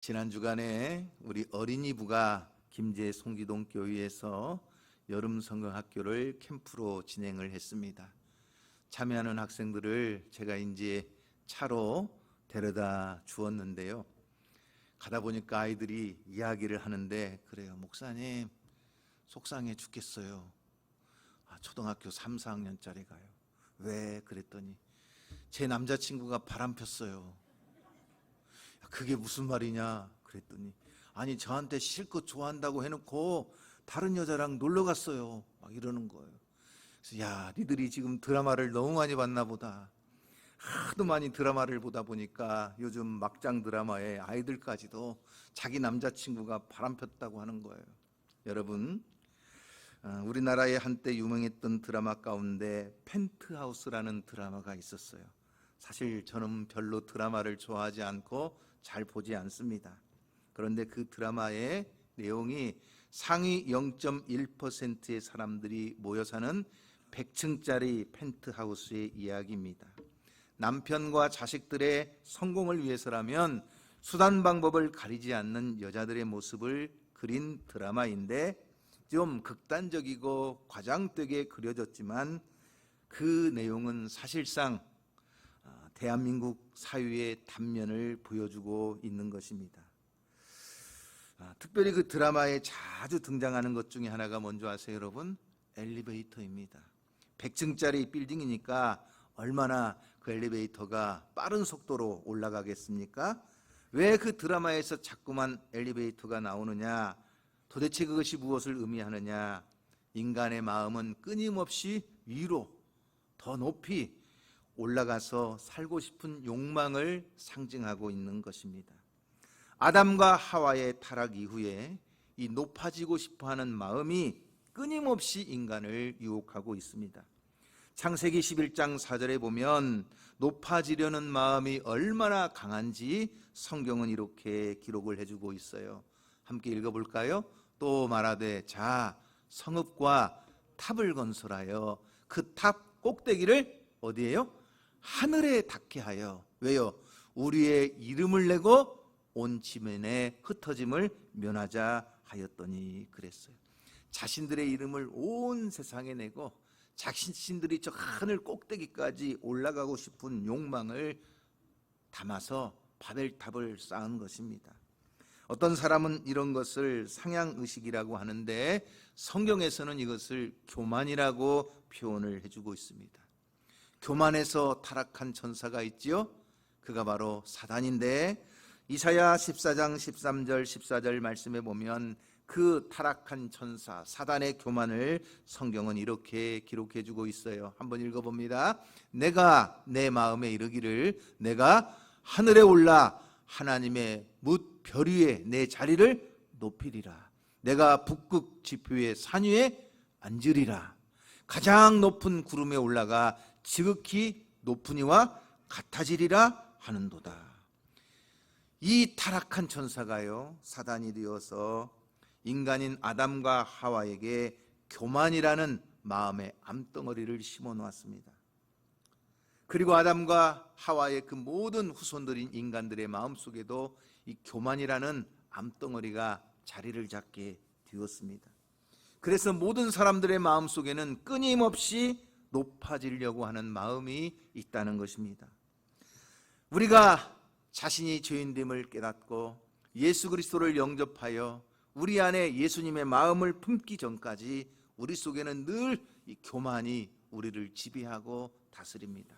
지난 주간에 우리 어린이부가 김제 송기동 교회에서 여름 성경학교를 캠프로 진행을 했습니다. 참여하는 학생들을 제가 이제 차로 데려다 주었는데요. 가다 보니까 아이들이 이야기를 하는데 그래요. 목사님 속상해 죽겠어요. 아, 초등학교 3, 4학년짜리가요. 왜 그랬더니 제 남자친구가 바람 폈어요. 그게 무슨 말이냐? 그랬더니 아니 저한테 실컷 좋아한다고 해놓고 다른 여자랑 놀러 갔어요. 막 이러는 거예요. 그래서 야 니들이 지금 드라마를 너무 많이 봤나 보다. 하도 많이 드라마를 보다 보니까 요즘 막장 드라마에 아이들까지도 자기 남자친구가 바람 폈다고 하는 거예요. 여러분 어, 우리나라에 한때 유명했던 드라마 가운데 펜트하우스라는 드라마가 있었어요. 사실 저는 별로 드라마를 좋아하지 않고 잘 보지 않습니다. 그런데 그 드라마의 내용이 상위 0.1%의 사람들이 모여 사는 100층짜리 펜트하우스의 이야기입니다. 남편과 자식들의 성공을 위해서라면 수단 방법을 가리지 않는 여자들의 모습을 그린 드라마인데 좀 극단적이고 과장되게 그려졌지만 그 내용은 사실상 아, 대한민국 사회의 단면을 보여주고 있는 것입니다. 아, 특별히 그 드라마에 자주 등장하는 것 중에 하나가 뭔지 아세요, 여러분? 엘리베이터입니다. 100층짜리 빌딩이니까 얼마나 그 엘리베이터가 빠른 속도로 올라가겠습니까? 왜 그 드라마에서 자꾸만 엘리베이터가 나오느냐? 도대체 그것이 무엇을 의미하느냐? 인간의 마음은 끊임없이 위로, 더 높이 올라가서 살고 싶은 욕망을 상징하고 있는 것입니다. 아담과 하와의 타락 이후에 이 높아지고 싶어 하는 마음이 끊임없이 인간을 유혹하고 있습니다. 창세기 11장 4절에 보면 높아지려는 마음이 얼마나 강한지 성경은 이렇게 기록을 해주고 있어요. 함께 읽어볼까요? 또 말하되 자 성읍과 탑을 건설하여 그 탑 꼭대기를 어디에요? 하늘에 닿게 하여 왜요? 우리의 이름을 내고 온 지면에 흩어짐을 면하자 하였더니 그랬어요. 자신들의 이름을 온 세상에 내고 자신들이 저 하늘 꼭대기까지 올라가고 싶은 욕망을 담아서 바벨탑을 쌓은 것입니다. 어떤 사람은 이런 것을 상향 의식이라고 하는데 성경에서는 이것을 교만이라고 표현을 해주고 있습니다. 교만해서 타락한 천사가 있지요. 그가 바로 사단인데 이사야 14장 13절 14절 말씀에 보면 그 타락한 천사 사단의 교만을 성경은 이렇게 기록해 주고 있어요. 한번 읽어 봅니다. 내가 내 마음에 이르기를 내가 하늘에 올라 하나님의 뭇별 위에 내 자리를 높이리라. 내가 북극 지표의 산 위에 앉으리라. 가장 높은 구름에 올라가 지극히 높은 이와 같아지리라 하는도다. 이 타락한 천사가요, 사단이 되어서 인간인 아담과 하와에게 교만이라는 마음의 암덩어리를 심어 놓았습니다. 그리고 아담과 하와의 그 모든 후손들인 인간들의 마음 속에도 이 교만이라는 암덩어리가 자리를 잡게 되었습니다. 그래서 모든 사람들의 마음 속에는 끊임없이 높아지려고 하는 마음이 있다는 것입니다. 우리가 자신이 죄인됨을 깨닫고 예수 그리스도를 영접하여 우리 안에 예수님의 마음을 품기 전까지 우리 속에는 늘 이 교만이 우리를 지배하고 다스립니다.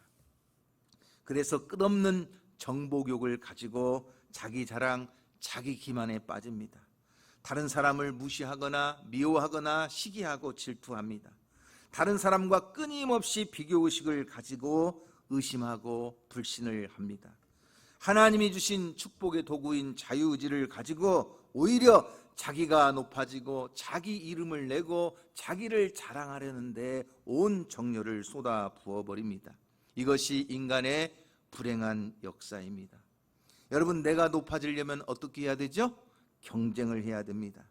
그래서 끝없는 정복욕을 가지고 자기 자랑, 자기 기만에 빠집니다. 다른 사람을 무시하거나 미워하거나 시기하고 질투합니다. 다른 사람과 끊임없이 비교 의식을 가지고 의심하고 불신을 합니다. 하나님이 주신 축복의 도구인 자유의지를 가지고 오히려 자기가 높아지고 자기 이름을 내고 자기를 자랑하려는데 온 정열을 쏟아 부어 버립니다. 이것이 인간의 불행한 역사입니다. 여러분 내가 높아지려면 어떻게 해야 되죠? 경쟁을 해야 됩니다.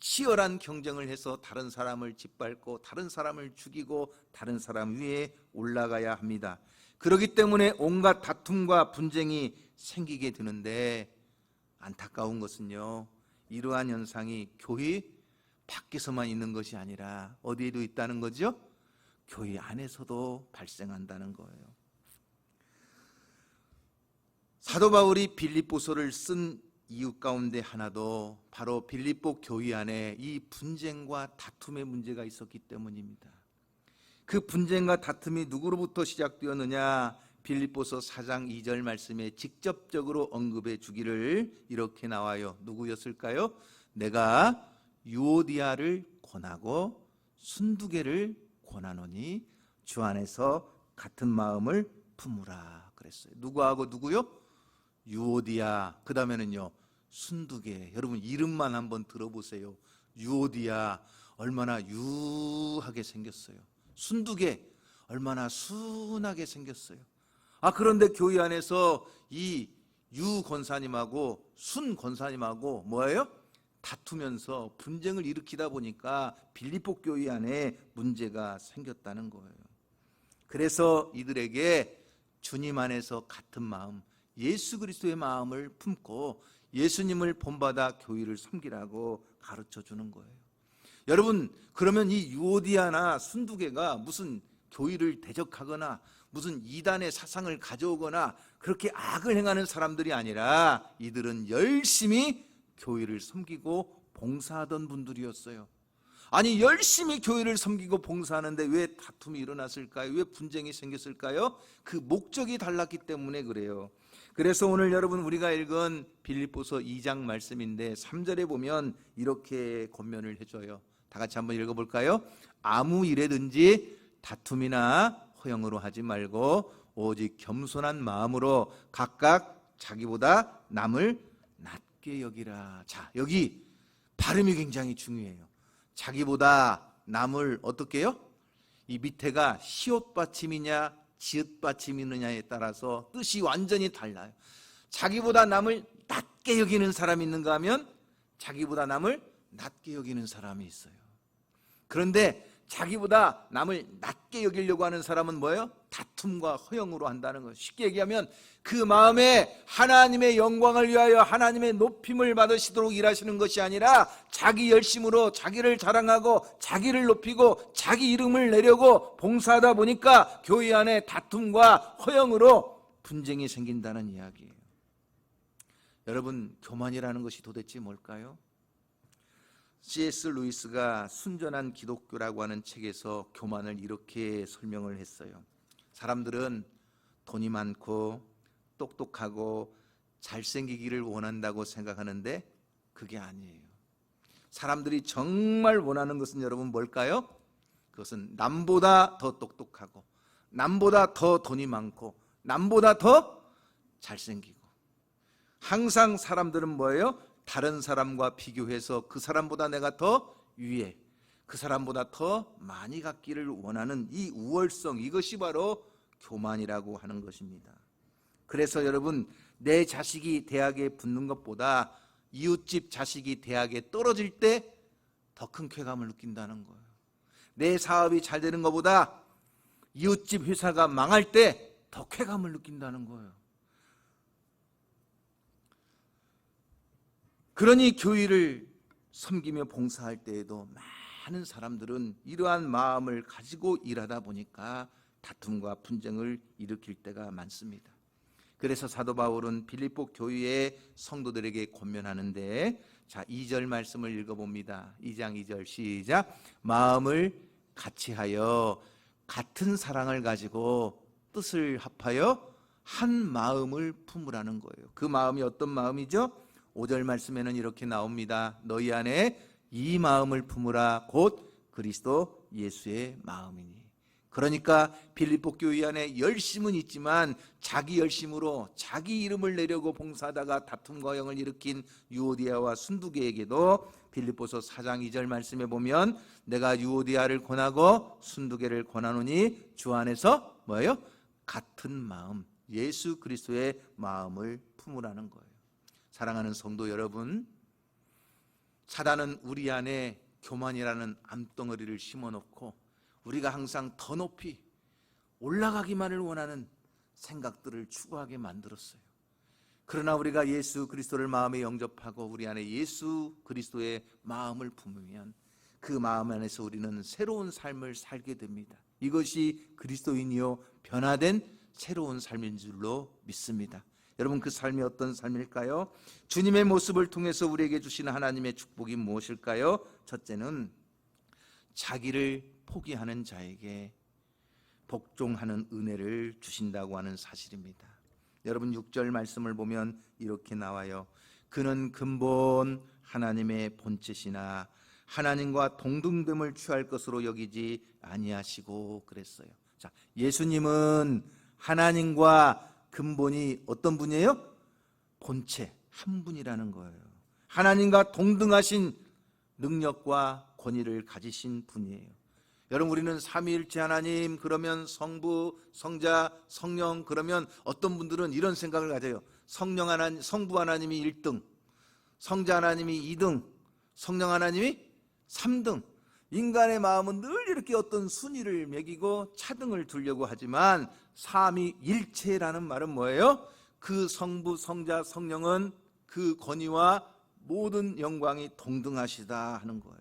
치열한 경쟁을 해서 다른 사람을 짓밟고 다른 사람을 죽이고 다른 사람 위에 올라가야 합니다. 그렇기 때문에 온갖 다툼과 분쟁이 생기게 되는데 안타까운 것은요. 이러한 현상이 교회 밖에서만 있는 것이 아니라 어디에도 있다는 거죠? 교회 안에서도 발생한다는 거예요. 사도 바울이 빌립보서를 쓴 이유 가운데 하나도 바로 빌립보 교회 안에 이 분쟁과 다툼의 문제가 있었기 때문입니다. 그 분쟁과 다툼이 누구로부터 시작되었느냐? 빌립보서 4장 2절 말씀에 직접적으로 언급해 주기를 이렇게 나와요. 누구였을까요? 내가 유오디아를 권하고 순두개를 권하노니 주 안에서 같은 마음을 품으라 그랬어요. 누구하고 누구요? 유오디아. 그 다음에는요. 순두개. 여러분 이름만 한번 들어보세요. 유오디아 얼마나 유하게 생겼어요. 순두개 얼마나 순하게 생겼어요. 아 그런데 교회 안에서 이 유 권사님하고 순 권사님하고 뭐예요? 다투면서 분쟁을 일으키다 보니까 빌립보 교회 안에 문제가 생겼다는 거예요. 그래서 이들에게 주님 안에서 같은 마음, 예수 그리스도의 마음을 품고 예수님을 본받아 교회를 섬기라고 가르쳐 주는 거예요. 여러분, 그러면 이 유오디아나 순두개가 무슨 교회를 대적하거나 무슨 이단의 사상을 가져오거나 그렇게 악을 행하는 사람들이 아니라 이들은 열심히 교회를 섬기고 봉사하던 분들이었어요. 아니 열심히 교회를 섬기고 봉사하는데 왜 다툼이 일어났을까요? 왜 분쟁이 생겼을까요? 그 목적이 달랐기 때문에 그래요. 그래서 오늘 여러분 우리가 읽은 빌립보서 2장 말씀인데 3절에 보면 이렇게 권면을 해줘요. 다 같이 한번 읽어볼까요? 아무 일에든지 다툼이나 허영으로 하지 말고 오직 겸손한 마음으로 각각 자기보다 남을 낮게 여기라. 자, 여기 발음이 굉장히 중요해요. 자기보다 남을 어떻게 해요? 이 밑에가 시옷 받침이냐 지읒 받침이느냐에 따라서 뜻이 완전히 달라요. 자기보다 남을 낮게 여기는 사람이 있는가 하면 자기보다 남을 낮게 여기는 사람이 있어요. 그런데 자기보다 남을 낮게 여기려고 하는 사람은 뭐예요? 다툼과 허영으로 한다는 거예요. 쉽게 얘기하면 그 마음에 하나님의 영광을 위하여 하나님의 높임을 받으시도록 일하시는 것이 아니라 자기 열심으로 자기를 자랑하고 자기를 높이고 자기 이름을 내려고 봉사하다 보니까 교회 안에 다툼과 허영으로 분쟁이 생긴다는 이야기예요. 여러분, 교만이라는 것이 도대체 뭘까요? C.S. 루이스가 순전한 기독교라고 하는 책에서 교만을 이렇게 설명을 했어요. 사람들은 돈이 많고 똑똑하고 잘생기기를 원한다고 생각하는데 그게 아니에요. 사람들이 정말 원하는 것은 여러분 뭘까요? 그것은 남보다 더 똑똑하고 남보다 더 돈이 많고 남보다 더 잘생기고 항상 사람들은 뭐예요? 다른 사람과 비교해서 그 사람보다 내가 더 위에 그 사람보다 더 많이 갖기를 원하는 이 우월성 이것이 바로 교만이라고 하는 것입니다. 그래서 여러분 내 자식이 대학에 붙는 것보다 이웃집 자식이 대학에 떨어질 때 더 큰 쾌감을 느낀다는 거예요. 내 사업이 잘 되는 것보다 이웃집 회사가 망할 때 더 쾌감을 느낀다는 거예요. 그러니 교회를 섬기며 봉사할 때에도 많은 사람들은 이러한 마음을 가지고 일하다 보니까 다툼과 분쟁을 일으킬 때가 많습니다. 그래서 사도 바울은 빌립보 교회의 성도들에게 권면하는데 자, 2절 말씀을 읽어 봅니다. 2장 2절 시작. 마음을 같이 하여 같은 사랑을 가지고 뜻을 합하여 한 마음을 품으라는 거예요. 그 마음이 어떤 마음이죠? 5절 말씀에는 이렇게 나옵니다. 너희 안에 이 마음을 품으라 곧 그리스도 예수의 마음이니. 그러니까 빌립보 교회 안에 열심은 있지만 자기 열심으로 자기 이름을 내려고 봉사하다가 다툼과 영을 일으킨 유오디아와 순두개에게도 빌립보서 4장 2절 말씀에 보면 내가 유오디아를 권하고 순두개를 권하노니 주 안에서 뭐예요? 같은 마음 예수 그리스도의 마음을 품으라는 거예요. 사랑하는 성도 여러분, 사단은 우리 안에 교만이라는 암덩어리를 심어놓고 우리가 항상 더 높이 올라가기만을 원하는 생각들을 추구하게 만들었어요. 그러나 우리가 예수 그리스도를 마음에 영접하고 우리 안에 예수 그리스도의 마음을 품으면 그 마음 안에서 우리는 새로운 삶을 살게 됩니다. 이것이 그리스도인이요 변화된 새로운 삶인 줄로 믿습니다. 여러분 그 삶이 어떤 삶일까요? 주님의 모습을 통해서 우리에게 주시는 하나님의 축복이 무엇일까요? 첫째는 자기를 포기하는 자에게 복종하는 은혜를 주신다고 하는 사실입니다. 여러분 6절 말씀을 보면 이렇게 나와요. 그는 근본 하나님의 본체시나 하나님과 동등됨을 취할 것으로 여기지 아니하시고 그랬어요. 자, 예수님은 하나님과 근본이 어떤 분이에요? 본체 한 분이라는 거예요. 하나님과 동등하신 능력과 권위를 가지신 분이에요. 여러분 우리는 삼위일체 하나님 그러면 성부, 성자, 성령 그러면 어떤 분들은 이런 생각을 가져요. 성령 하나님, 성부 하나님이 1등, 성자 하나님이 2등, 성령 하나님이 3등. 인간의 마음은 늘 이렇게 어떤 순위를 매기고 차등을 두려고 하지만 삼위일체라는 말은 뭐예요? 그 성부, 성자, 성령은 그 권위와 모든 영광이 동등하시다 하는 거예요.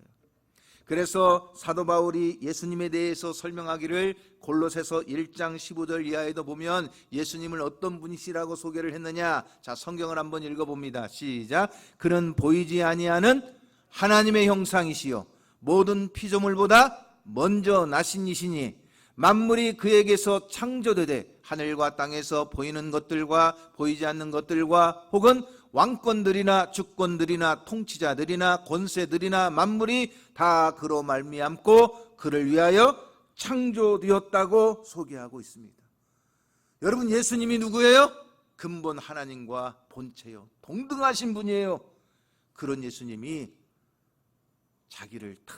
그래서 사도 바울이 예수님에 대해서 설명하기를 골로새서 1장 15절 이하에도 보면 예수님을 어떤 분이시라고 소개를 했느냐? 자, 성경을 한번 읽어 봅니다. 시작. 그는 보이지 아니하는 하나님의 형상이시요 모든 피조물보다 먼저 나신 이시니 만물이 그에게서 창조되되 하늘과 땅에서 보이는 것들과 보이지 않는 것들과 혹은 왕권들이나 주권들이나 통치자들이나 권세들이나 만물이 다 그로 말미암고 그를 위하여 창조되었다고 소개하고 있습니다. 여러분 예수님이 누구예요? 근본 하나님과 본체요. 동등하신 분이에요. 그런 예수님이 자기를 다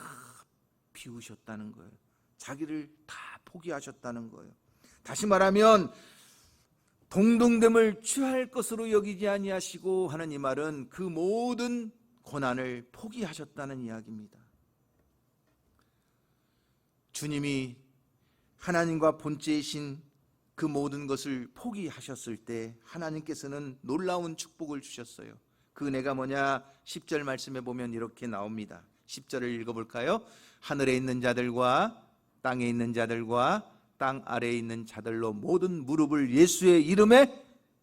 비우셨다는 거예요. 자기를 다 포기하셨다는 거예요. 다시 말하면 동등됨을 취할 것으로 여기지 아니하시고 하는 이 말은 그 모든 고난을 포기하셨다는 이야기입니다. 주님이 하나님과 본체이신 그 모든 것을 포기하셨을 때 하나님께서는 놀라운 축복을 주셨어요. 그 은혜가 뭐냐? 10절 말씀에 보면 이렇게 나옵니다. 10절을 읽어볼까요? 하늘에 있는 자들과 땅에 있는 자들과 땅 아래에 있는 자들로 모든 무릎을 예수의 이름에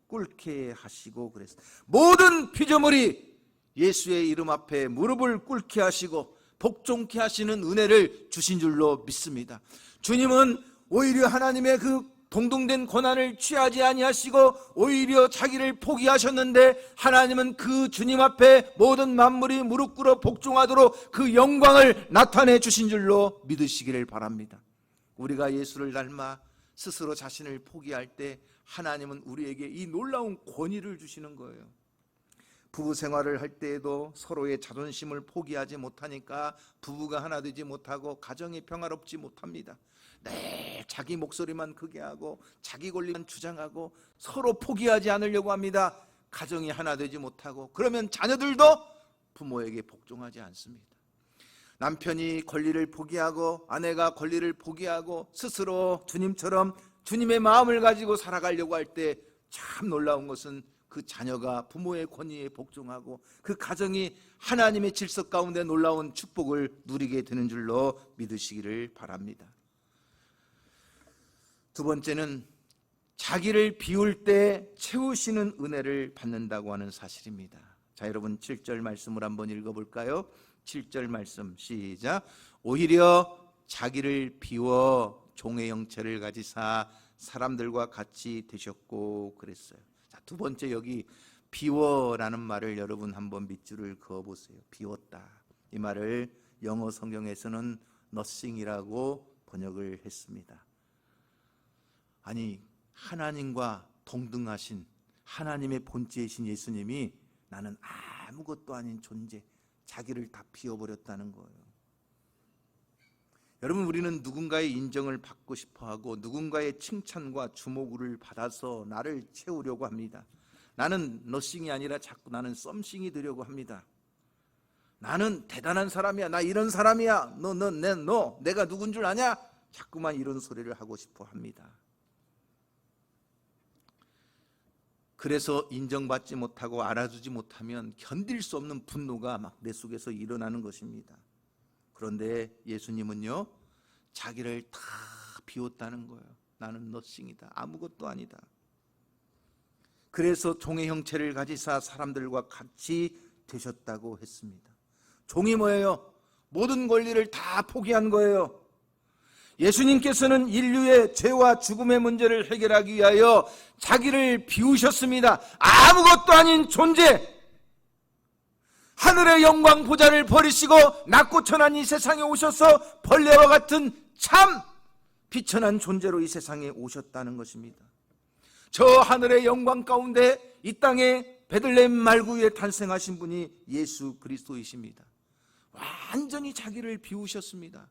꿇게 하시고 그랬어요. 모든 피조물이 예수의 이름 앞에 무릎을 꿇게 하시고 복종케 하시는 은혜를 주신 줄로 믿습니다. 주님은 오히려 하나님의 그 동등된 고난을 취하지 아니하시고 오히려 자기를 포기하셨는데 하나님은 그 주님 앞에 모든 만물이 무릎 꿇어 복종하도록 그 영광을 나타내 주신 줄로 믿으시기를 바랍니다. 우리가 예수를 닮아 스스로 자신을 포기할 때 하나님은 우리에게 이 놀라운 권위를 주시는 거예요. 부부 생활을 할 때에도 서로의 자존심을 포기하지 못하니까 부부가 하나 되지 못하고 가정이 평화롭지 못합니다. 네, 자기 목소리만 크게 하고 자기 권리만 주장하고 서로 포기하지 않으려고 합니다. 가정이 하나 되지 못하고 그러면 자녀들도 부모에게 복종하지 않습니다. 남편이 권리를 포기하고 아내가 권리를 포기하고 스스로 주님처럼 주님의 마음을 가지고 살아가려고 할 때 참 놀라운 것은 그 자녀가 부모의 권위에 복종하고 그 가정이 하나님의 질서 가운데 놀라운 축복을 누리게 되는 줄로 믿으시기를 바랍니다. 두 번째는 자기를 비울 때 채우시는 은혜를 받는다고 하는 사실입니다. 자, 여러분 7절 말씀을 한번 읽어 볼까요? 7절 말씀 시작. 오히려 자기를 비워 종의 형체를 가지사 사람들과 같이 되셨고 그랬어요. 자, 두 번째 여기 비워라는 말을 여러분 한번 밑줄을 그어 보세요. 비웠다. 이 말을 영어 성경에서는 nothing이라고 번역을 했습니다. 아니 하나님과 동등하신 하나님의 본체이신 예수님이 나는 아무것도 아닌 존재 자기를 다 비워버렸다는 거예요. 여러분 우리는 누군가의 인정을 받고 싶어 하고 누군가의 칭찬과 주목을 받아서 나를 채우려고 합니다. 나는 너싱이 아니라 자꾸 나는 썸싱이 되려고 합니다. 나는 대단한 사람이야. 나 이런 사람이야. 너 너 내 너 내가 누군 줄 아냐? 자꾸만 이런 소리를 하고 싶어 합니다. 그래서 인정받지 못하고 알아주지 못하면 견딜 수 없는 분노가 막 내 속에서 일어나는 것입니다. 그런데 예수님은요, 자기를 다 비웠다는 거예요. 나는 너싱이다. 아무것도 아니다. 그래서 종의 형체를 가지사 사람들과 같이 되셨다고 했습니다. 종이 뭐예요? 모든 권리를 다 포기한 거예요. 예수님께서는 인류의 죄와 죽음의 문제를 해결하기 위하여 자기를 비우셨습니다. 아무것도 아닌 존재. 하늘의 영광 보좌를 버리시고 낮고 천한 이 세상에 오셔서 벌레와 같은 참 비천한 존재로 이 세상에 오셨다는 것입니다. 저 하늘의 영광 가운데 이 땅에 베들레헴 말구 위에 탄생하신 분이 예수 그리스도이십니다. 완전히 자기를 비우셨습니다.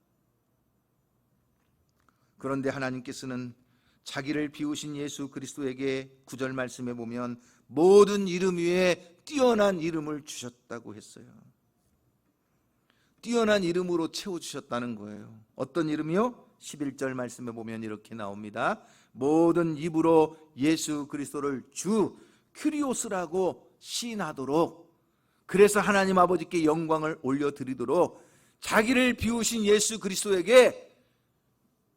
그런데 하나님께서는 자기를 비우신 예수 그리스도에게 구절 말씀에 보면 모든 이름 위에 뛰어난 이름을 주셨다고 했어요. 뛰어난 이름으로 채워주셨다는 거예요. 어떤 이름이요? 11절 말씀에 보면 이렇게 나옵니다. 모든 입으로 예수 그리스도를 주 큐리오스라고 시인하도록 그래서 하나님 아버지께 영광을 올려드리도록 자기를 비우신 예수 그리스도에게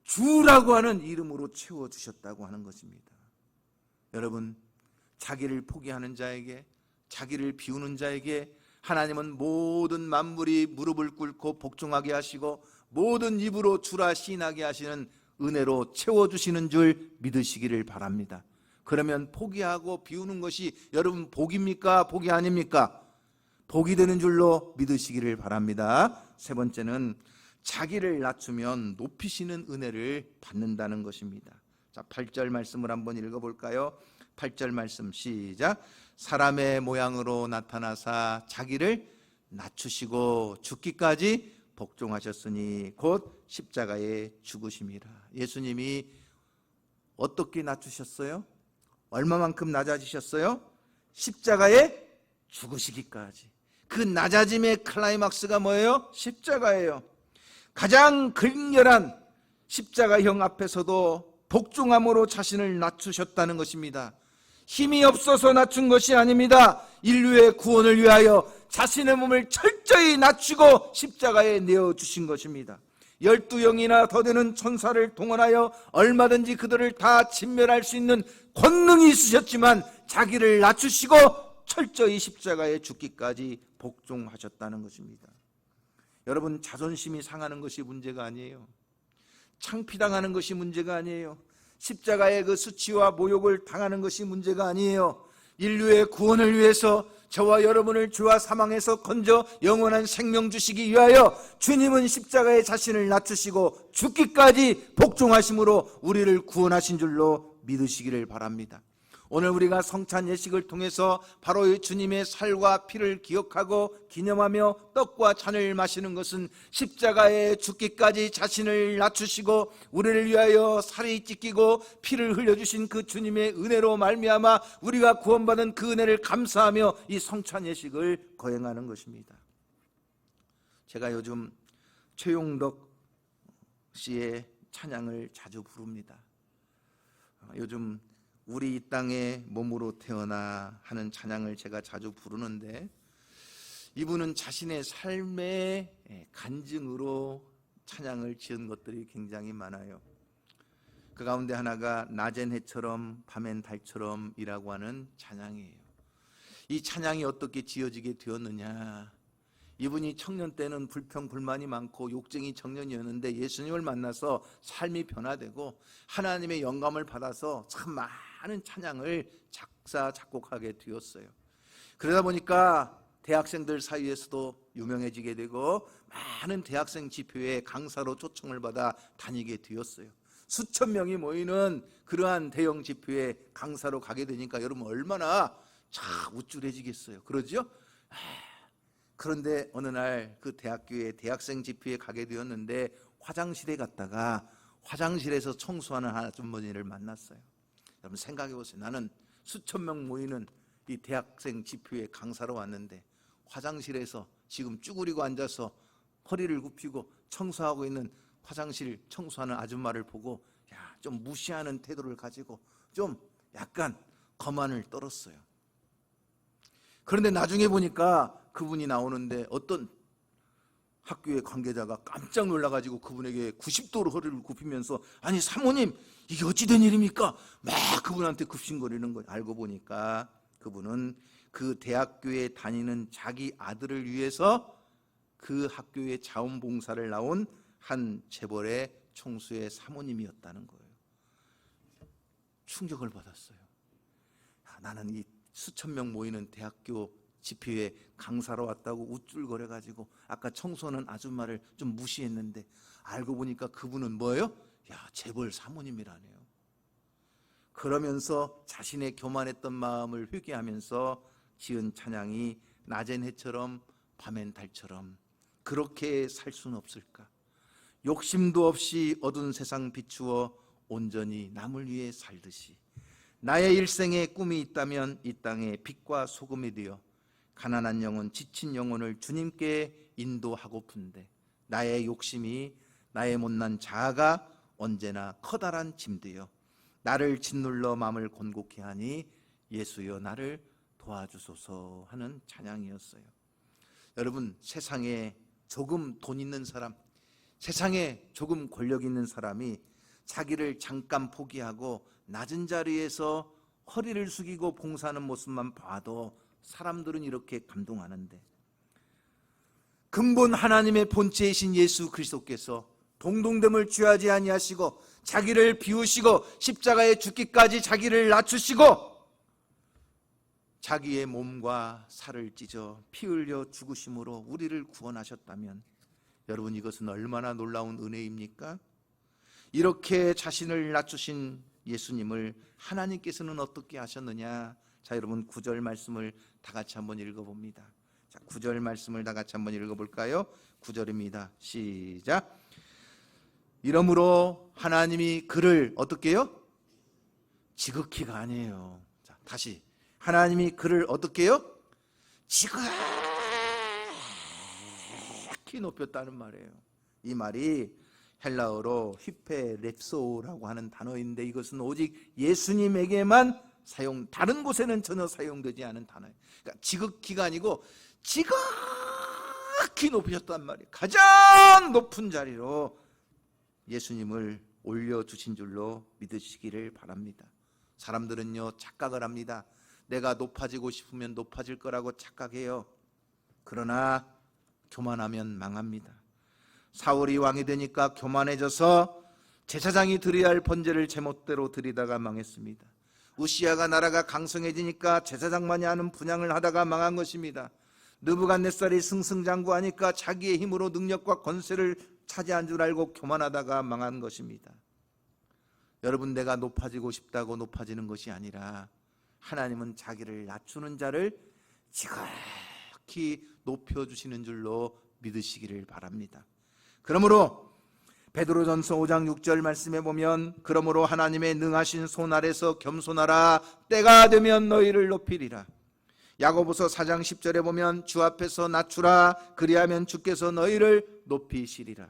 주라고 하는 이름으로 채워주셨다고 하는 것입니다. 여러분, 자기를 포기하는 자에게, 자기를 비우는 자에게 하나님은 모든 만물이 무릎을 꿇고 복종하게 하시고 모든 입으로 주라 시인하게 하시는 은혜로 채워주시는 줄 믿으시기를 바랍니다. 그러면 포기하고 비우는 것이 여러분 복입니까? 복이 아닙니까? 복이 되는 줄로 믿으시기를 바랍니다. 세 번째는 자기를 낮추면 높이시는 은혜를 받는다는 것입니다. 자, 8절 말씀을 한번 읽어 볼까요? 8절 말씀 시작. 사람의 모양으로 나타나사 자기를 낮추시고 죽기까지 복종하셨으니 곧 십자가에 죽으심이라. 예수님이 어떻게 낮추셨어요? 얼마만큼 낮아지셨어요? 십자가에 죽으시기까지. 그 낮아짐의 클라이막스가 뭐예요? 십자가예요. 가장 극렬한 십자가형 앞에서도 복종함으로 자신을 낮추셨다는 것입니다. 힘이 없어서 낮춘 것이 아닙니다. 인류의 구원을 위하여 자신의 몸을 철저히 낮추고 십자가에 내어 주신 것입니다. 열두 영이나 더 되는 천사를 동원하여 얼마든지 그들을 다 진멸할 수 있는 권능이 있으셨지만 자기를 낮추시고 철저히 십자가에 죽기까지 복종하셨다는 것입니다. 여러분 자존심이 상하는 것이 문제가 아니에요. 창피당하는 것이 문제가 아니에요. 십자가의 그 수치와 모욕을 당하는 것이 문제가 아니에요. 인류의 구원을 위해서 저와 여러분을 주와 사망에서 건져 영원한 생명 주시기 위하여 주님은 십자가에 자신을 낮추시고 죽기까지 복종하심으로 우리를 구원하신 줄로 믿으시기를 바랍니다. 오늘 우리가 성찬 예식을 통해서 바로 이 주님의 살과 피를 기억하고 기념하며 떡과 잔을 마시는 것은 십자가에 죽기까지 자신을 낮추시고 우리를 위하여 살이 찢기고 피를 흘려주신 그 주님의 은혜로 말미암아 우리가 구원받은 그 은혜를 감사하며 이 성찬 예식을 거행하는 것입니다. 제가 요즘 최용덕 씨의 찬양을 자주 부릅니다. 요즘 우리 이 땅에 몸으로 태어나 하는 찬양을 제가 자주 부르는데 이분은 자신의 삶의 간증으로 찬양을 지은 것들이 굉장히 많아요. 그 가운데 하나가 낮엔 해처럼 밤엔 달처럼이라고 하는 찬양이에요. 이 찬양이 어떻게 지어지게 되었느냐? 이분이 청년 때는 불평 불만이 많고 욕쟁이 청년이었는데 예수님을 만나서 삶이 변화되고 하나님의 영감을 받아서 참 많은 찬양을 작사 작곡하게 되었어요. 그러다 보니까 대학생들 사이에서도 유명해지게 되고 많은 대학생 집회에 강사로 초청을 받아 다니게 되었어요. 수천 명이 모이는 그러한 대형 집회에 강사로 가게 되니까 여러분 얼마나 참 우쭐해지겠어요. 그러죠? 그런데 어느 날 그 대학교에 대학생 집회에 가게 되었는데 화장실에 갔다가 화장실에서 청소하는 아주머니를 만났어요. 여러분 생각해 보세요. 나는 수천 명 모이는 이 대학생 집회에 강사로 왔는데 화장실에서 지금 쭈그리고 앉아서 허리를 굽히고 청소하고 있는 화장실 청소하는 아줌마를 보고 야, 좀 무시하는 태도를 가지고 좀 약간 거만을 떨었어요. 그런데 나중에 보니까 그분이 나오는데 어떤 학교의 관계자가 깜짝 놀라가지고 그분에게 90도로 허리를 굽히면서 아니 사모님 이게 어찌 된 일입니까? 막 그분한테 급신거리는 걸 알고 보니까 그분은 그 대학교에 다니는 자기 아들을 위해서 그 학교의 자원봉사를 나온 한 재벌의 총수의 사모님이었다는 거예요. 충격을 받았어요. 아, 나는 이 수천 명 모이는 대학교 집회에 강사로 왔다고 우쭐거려 가지고 아까 청소하는 아줌마를 좀 무시했는데 알고 보니까 그분은 뭐예요? 야 재벌 사모님이라네요. 그러면서 자신의 교만했던 마음을 회개하면서 지은 찬양이 낮엔 해처럼 밤엔 달처럼 그렇게 살 수는 없을까? 욕심도 없이 어두운 세상 비추어 온전히 남을 위해 살듯이 나의 일생에 꿈이 있다면 이 땅에 빛과 소금이 되어 가난한 영혼, 지친 영혼을 주님께 인도하고픈데 나의 욕심이 나의 못난 자아가 언제나 커다란 짐되어 나를 짓눌러 마음을 곤곡해 하니 예수여 나를 도와주소서 하는 찬양이었어요. 여러분 세상에 조금 돈 있는 사람, 세상에 조금 권력 있는 사람이 자기를 잠깐 포기하고 낮은 자리에서 허리를 숙이고 봉사하는 모습만 봐도 사람들은 이렇게 감동하는데 근본 하나님의 본체이신 예수 그리스도께서 동동됨을 취하지 아니하시고 자기를 비우시고 십자가에 죽기까지 자기를 낮추시고 자기의 몸과 살을 찢어 피 흘려 죽으심으로 우리를 구원하셨다면 여러분 이것은 얼마나 놀라운 은혜입니까? 이렇게 자신을 낮추신 예수님을 하나님께서는 어떻게 하셨느냐? 자, 여러분 구절 말씀을 다 같이 한번 읽어 봅니다. 자, 구절 말씀을 다 같이 한번 읽어 볼까요? 구절입니다. 시작. 이러므로 하나님이 그를 어떻게 해요? 지극히가 아니에요. 자, 다시. 하나님이 그를 어떻게 해요? 지극히 높였다는 말이에요. 이 말이 헬라어로 휘페 랩소라고 하는 단어인데 이것은 오직 예수님에게만 사용 다른 곳에는 전혀 사용되지 않은 단어예요. 그러니까 지극히가 아니고 지극히 높으셨단 말이에요. 가장 높은 자리로 예수님을 올려 주신 줄로 믿으시기를 바랍니다. 사람들은요 착각을 합니다. 내가 높아지고 싶으면 높아질 거라고 착각해요. 그러나 교만하면 망합니다. 사울이 왕이 되니까 교만해져서 제사장이 드려야 할 번제를 제멋대로 드리다가 망했습니다. 우시아가 나라가 강성해지니까 제사장만이 하는 분양을 하다가 망한 것입니다. 느부갓네살이 승승장구하니까 자기의 힘으로 능력과 권세를 차지한 줄 알고 교만하다가 망한 것입니다. 여러분 내가 높아지고 싶다고 높아지는 것이 아니라 하나님은 자기를 낮추는 자를 지극히 높여 주시는 줄로 믿으시기를 바랍니다. 그러므로 베드로전서 5장 6절 말씀에 보면 그러므로 하나님의 능하신 손 아래서 겸손하라 때가 되면 너희를 높이리라. 야고보서 4장 10절에 보면 주 앞에서 낮추라 그리하면 주께서 너희를 높이시리라.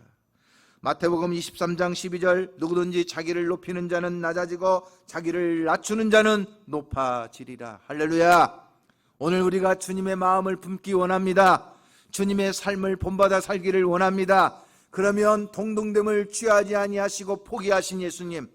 마태복음 23장 12절 누구든지 자기를 높이는 자는 낮아지고 자기를 낮추는 자는 높아지리라. 할렐루야. 오늘 우리가 주님의 마음을 품기 원합니다. 주님의 삶을 본받아 살기를 원합니다. 그러면 동동됨을 취하지 아니하시고 포기하신 예수님,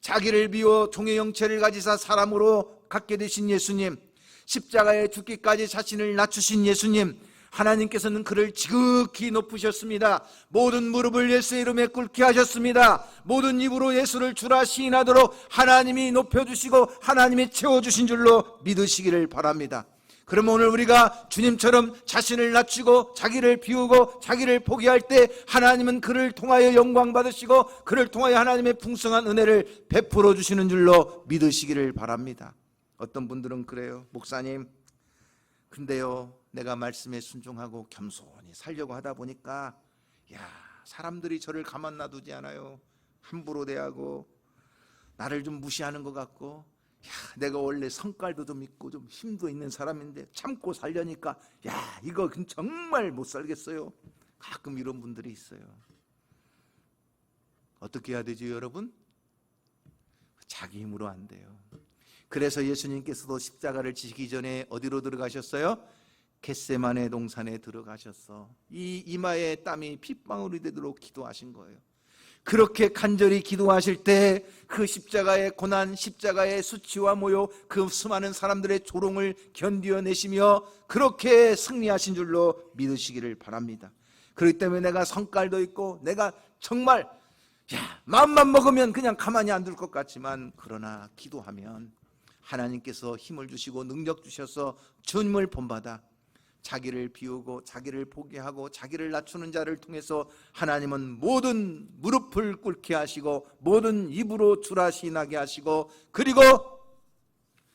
자기를 비워 종의 형체를 가지사 사람으로 갖게 되신 예수님, 십자가에 죽기까지 자신을 낮추신 예수님, 하나님께서는 그를 지극히 높으셨습니다. 모든 무릎을 예수의 이름에 꿇게 하셨습니다. 모든 입으로 예수를 주라 시인하도록 하나님이 높여주시고 하나님이 채워주신 줄로 믿으시기를 바랍니다. 그럼 오늘 우리가 주님처럼 자신을 낮추고 자기를 비우고 자기를 포기할 때 하나님은 그를 통하여 영광 받으시고 그를 통하여 하나님의 풍성한 은혜를 베풀어 주시는 줄로 믿으시기를 바랍니다. 어떤 분들은 그래요. 목사님, 근데요, 내가 말씀에 순종하고 겸손히 살려고 하다 보니까, 야, 사람들이 저를 가만 놔두지 않아요. 함부로 대하고, 나를 좀 무시하는 것 같고, 야, 내가 원래 성깔도 좀 있고 좀 힘도 있는 사람인데 참고 살려니까, 야, 이거 정말 못 살겠어요. 가끔 이런 분들이 있어요. 어떻게 해야 되죠, 여러분? 자기 힘으로 안 돼요. 그래서 예수님께서도 십자가를 지시기 전에 어디로 들어가셨어요? 겟세만의 동산에 들어가셨어. 이 이마에 땀이 핏방울이 되도록 기도하신 거예요. 그렇게 간절히 기도하실 때 그 십자가의 고난, 십자가의 수치와 모욕, 그 수많은 사람들의 조롱을 견디어내시며 그렇게 승리하신 줄로 믿으시기를 바랍니다. 그렇기 때문에 내가 성깔도 있고 내가 정말 야, 마음만 먹으면 그냥 가만히 안 둘 것 같지만 그러나 기도하면 하나님께서 힘을 주시고 능력 주셔서 주님을 본받아 자기를 비우고 자기를 포기하고 자기를 낮추는 자를 통해서 하나님은 모든 무릎을 꿇게 하시고 모든 입으로 주라시 나게 하시고 그리고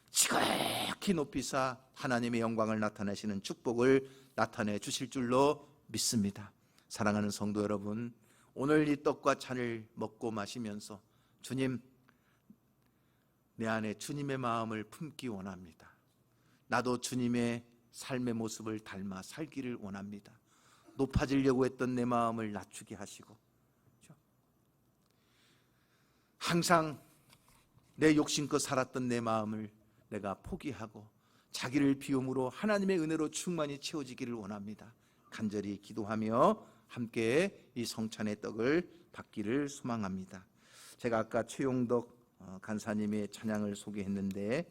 지극히 높이사 하나님의 영광을 나타내시는 축복을 나타내 주실 줄로 믿습니다. 사랑하는 성도 여러분, 오늘 이 떡과 잔을 먹고 마시면서 주님 내 안에 주님의 마음을 품기 원합니다. 나도 주님의 삶의 모습을 닮아 살기를 원합니다. 높아지려고 했던 내 마음을 낮추게 하시고 그렇죠? 항상 내 욕심껏 살았던 내 마음을 내가 포기하고 자기를 비움으로 하나님의 은혜로 충만히 채워지기를 원합니다. 간절히 기도하며 함께 이 성찬의 떡을 받기를 소망합니다. 제가 아까 최용덕 어, 간사님의 찬양을 소개했는데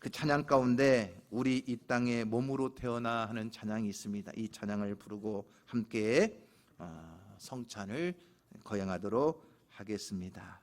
그 찬양 가운데 우리 이 땅에 몸으로 태어나 하는 찬양이 있습니다. 이 찬양을 부르고 함께 어, 성찬을 거행하도록 하겠습니다.